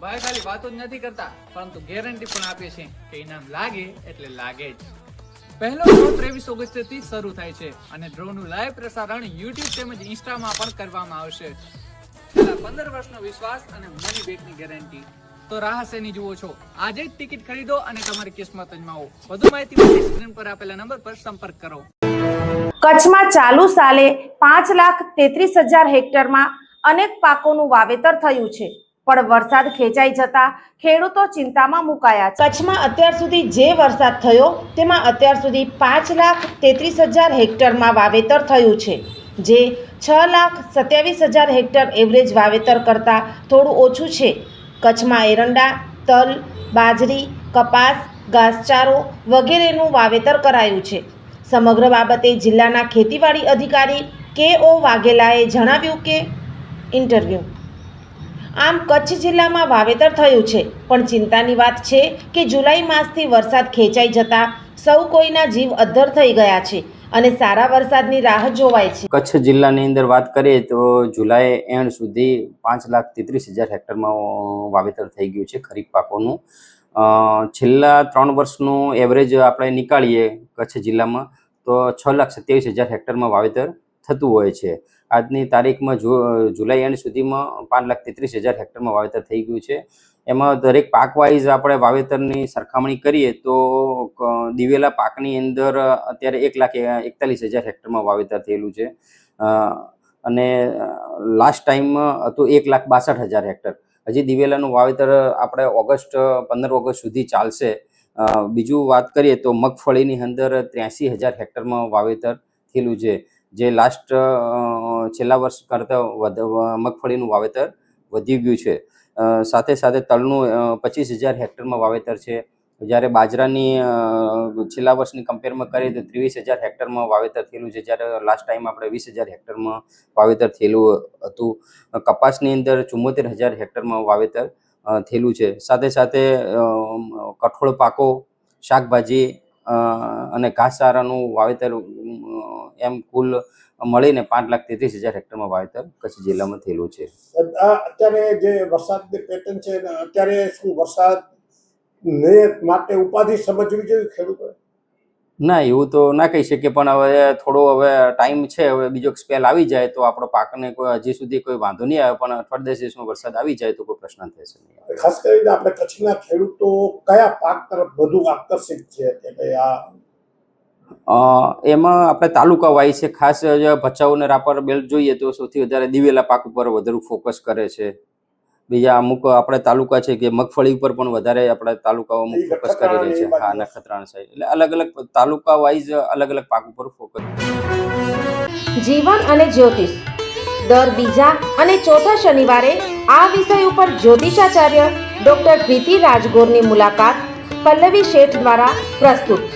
ભાઈ ખાલી વાતો જ નથી કરતા, પરંતુ ગેરંટી પણ આપીએ છીએ કે ઇનામ લાગે એટલે લાગે જ. પહેલો ડ્રો ત્રેવીસ ઓગસ્ટથી શરૂ થાય છે અને ડ્રો નું લાઈવ પ્રસારણ યુટ્યુબ તેમજ ઇન્સ્ટામાં પણ કરવામાં આવશે. છેલ્લા પંદર વર્ષનો વિશ્વાસ અને મની બેકની ગેરંટી તો રાહ શેની જુઓ છો? આજે જ ટિકિટ ખરીદો અને તમારી કિસ્મત અજમાવો. વધુ માહિતી માટે સ્ક્રીન પર આપેલા નંબર પર સંપર્ક કરો. કચ્છમાં ચાલુ સાલે પાંચ લાખ તેત્રીસ હજાર હેક્ટરમાં અનેક પાકોનું વાવેતર થયું છે. પણ વરસાદ ખેંચાઈ જતા ખેડૂતો ચિંતામાં મુકાયા કચ્છમાં અત્યાર સુધી જે વરસાદ થયો, તેમાં અત્યાર સુધી પાંચ લાખ તેત્રીસ હજાર હેક્ટરમાં વાવેતર થયું છે. જે છ લાખ સત્યાવીસ હજાર હેક્ટર એવરેજ વાવેતર કરતાં થોડું ઓછું છે. કચ્છમાં એરંડા, તલ, બાજરી, કપાસ, ઘાસચારો વગેરેનું વાવેતર કરાયું છે. સમગ્ર બાબતે જિલ્લાના ખેતીવાડી અધિકારી કે ઓ વાઘેલાએ જણાવ્યું કે, ઇન્ટરવ્યૂ આમ કચ્છ જિલ્લામાં વાવેતર થયું છે. પણ ચિંતાની વાત છે કે જુલાઈ માસથી વરસાદ ખેંચાઈ જતા સૌ કોઈના જીવ અદ્ધર થઈ ગયા છે અને સારા વરસાદની રાહ જોવાય છે. કચ્છ જિલ્લાની અંદર વાત કરીએ તો જુલાઈ એન્ડ સુધી પાંચ લાખ તેત્રીસ હજાર હેક્ટરમાં વાવેતર થઈ ગયું છે ખરીફ પાકોનું. છેલ્લા ત્રણ વર્ષનું એવરેજ આપણે નીકાળીએ કચ્છ જિલ્લામાં તો છ લાખ સત્યાવીસ હજાર હેક્ટરમાં વાવેતર થતું હોય છે. આજની તારીખમાં જુલાઈ એન્ડ સુધીમાં પાંચ લાખ તેત્રીસ હજાર હેક્ટરમાં વાવેતર થઈ ગયું છે. એમાં દરેક પાક વાઇઝ આપણે વાવેતરની સરખામણી કરીએ તો દિવેલા પાકની અંદર અત્યારે એક લાખ એકતાલીસ હજાર હેક્ટરમાં વાવેતર થયેલું છે. અને લાસ્ટ ટાઈમ હતું એક લાખ બાસઠ હજાર હેક્ટર. હજી દિવેલાનું વાવેતર આપણે ઓગસ્ટ, પંદર ઓગસ્ટ સુધી ચાલશે. બીજું વાત કરીએ તો મગફળીની અંદર ત્ર્યાસી હજાર હેક્ટરમાં વાવેતર થયેલું છે. જે લાસ્ટ છેલ્લા વર્ષ કરતાં વધ મગફળીનું વાવેતર વધી ગયું છે. સાથે સાથે તલનું પચીસ હજાર હેક્ટરમાં વાવેતર છે. જ્યારે બાજરાની છેલ્લા વર્ષની કમ્પેરમાં કરીએ તો ત્રેવીસ હજાર હેક્ટરમાં વાવેતર થયેલું છે. જ્યારે લાસ્ટ ટાઈમ આપણે વીસ હજાર હેક્ટરમાં વાવેતર થયેલું હતું. કપાસની અંદર ચુમ્મોતેર હજાર હેક્ટરમાં વાવેતર થયેલું છે. સાથે સાથે કઠોળ પાકો, શાકભાજી અને ઘાસચારાનું વાવેતર એમ કુલ મળીને પાંચ લાખ તેત્રીસ હજાર હેક્ટરમાં વાવેતર કચ્છ જિલ્લામાં થયેલું છે. અત્યારે જે વરસાદની પેટર્ન છે અત્યારે શું વરસાદ ને માટે ઉપાધિ સમજવી જોઈએ ખેડૂતો ના એવું તો ના કહી શકીએ પણ હવે થોડો હવે ટાઈમ છે હવે બીજો સ્પેલ આવી જાય તો આપણો પાકને કોઈ હજી સુધી કોઈ વાંધો નહીં આવે પણ અઠવાડિયા દિવસમાં વરસાદ આવી જાય તો કોઈ પ્રશ્ન થશે નહીં ખાસ કરીને આપણે કચ્છના ખેડૂતો કયા પાક તરફ વધુ આકર્ષિત છે કે આ એમાં આપણે તાલુકા વાઇઝ છે ખાસ ભચાઉ અને રાપર બેલ્ટ જોઈએ તો સૌથી વધારે દિવેલા પાક ઉપર વધુ ફોકસ કરે છે. બીજા અમુક આપણે તાલુકા છે કે મગફળી ઉપર પણ વધારે આપણે તાલુકાઓ અમુક ફોકસ કરી રહી છે. હા નખત્રાણા સાઈડ એટલે અલગ અલગ તાલુકા વાઇઝ અલગ અલગ પાક ઉપર ફોકસ જીવન અને જ્યોતિષ. દર બીજા અને ચોથા શનિવારે આ વિષય ઉપર જ્યોતિષાચાર્ય ડોક્ટર પ્રીતિ રાજગોરની મુલાકાત પલ્લવી શેઠ દ્વારા પ્રસ્તુત.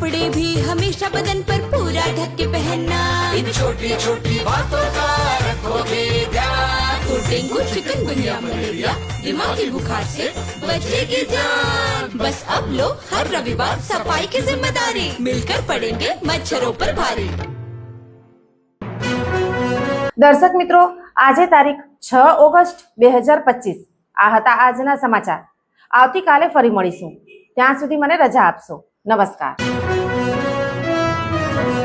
कपड़े भी हमेशा बदन पर पूरा ढक के पहनना इन छोटी छोटी बातों का रखोगे ध्यान तो डेंगू चिकनगुनिया मलेरिया दिमागी बुखार से बचेगी जान बस अब लो हर रविवार सफाई की जिम्मेदारी मिलकर पड़ेंगे मच्छरों पर भारी દર્શક મિત્રો આજે તારીખ છ ઓગસ્ટ બે હજાર પચીસ આ હતા આજના સમાચાર આવતીકાલે ફરી મળીશું ત્યાં સુધી મને રજા આપશો નમસ્કાર Música